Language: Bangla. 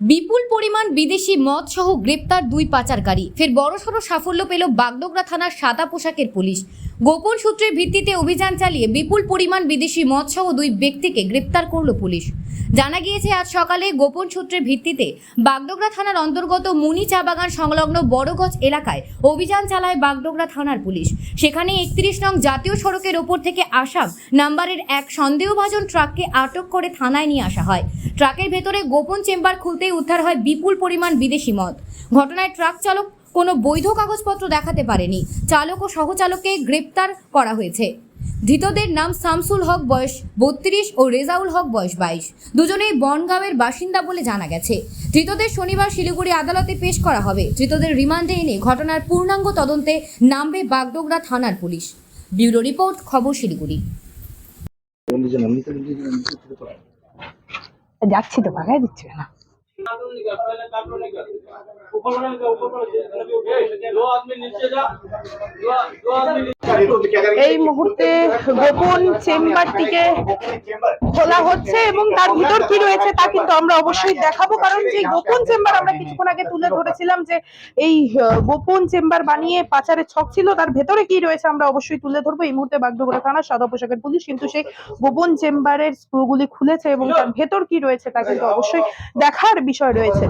বিপুল পরিমাণ বিদেশি মদ সহ গ্রেপ্তার দুই পাচারকারী। ফের বড়সড় সাফল্য পেল বাগডোগরা থানার সাদা পোশাকের পুলিশ। গোপন সূত্রের ভিত্তিতে অভিযান চালিয়ে বিপুল পরিমাণ বিদেশি মদ সহ দুই ব্যক্তিকে গ্রেপ্তার করল পুলিশ। জানা গিয়েছে, আজ সকালে গোপন সূত্রের ভিত্তিতে বাগডোগরা থানার অন্তর্গত মুনি চা বাগান সংলগ্ন বড়গজ এলাকায় অভিযান চালায় বাগডোগরা থানার পুলিশ। সেখানে একত্রিশ নং জাতীয় সড়কের ওপর থেকে আসাম নাম্বারের এক সন্দেহভাজন ট্রাককে আটক করে থানায় নিয়ে আসা হয়। ট্রাকের ভেতরে গোপন চেম্বার খুলতেই উদ্ধার হয় বিপুল পরিমাণ বিদেশি মদ। ঘটনায় ট্রাক চালক কোনো বৈধ কাগজপত্র দেখাতে পারেনি। চালক ও সহচালককে গ্রেপ্তার করা হয়েছে। ধৃতদের নাম শামসুল হক বয়স বত্রিশ ও রেজাউল হক বয়স বাইশ। দুজনেই বনগাঁওয়ের বাসিন্দা বলে জানা গেছে। ধৃতদের শনিবার শিলিগুড়ি আদালতে পেশ করা হবে। ধৃতদের রিমান্ডে এনে ঘটনার পূর্ণাঙ্গ তদন্তে নামবে বাগডোগরা থানার পুলিশ। ব্যুরো রিপোর্ট খবর শিলিগুড়ি। যাচ্ছি তো পাকাই দিচ্ছে না। এই মুহূর্তে গোপন চেম্বারটিকে খোলা হচ্ছে এবং তার ভিতর কি রয়েছে তা কিন্তু আমরা অবশ্যই দেখাবো, কারণ যে গোপন চেম্বার আমরা কিছুক্ষণ আগে তুলে ধরেছিলাম যে এই গোপন চেম্বার বানিয়ে পাচারের ছক ছিল, তার ভেতরে কি রয়েছে আমরা অবশ্যই তুলে ধরবো। এই মুহূর্তে বাগডোগরা থানা সাদা পোশাকের পুলিশ কিন্তু সেই গোপন চেম্বারের স্ক্রুগুলি খুলেছে এবং তার ভেতর কি রয়েছে তা কিন্তু অবশ্যই দেখার বিষয় রয়েছে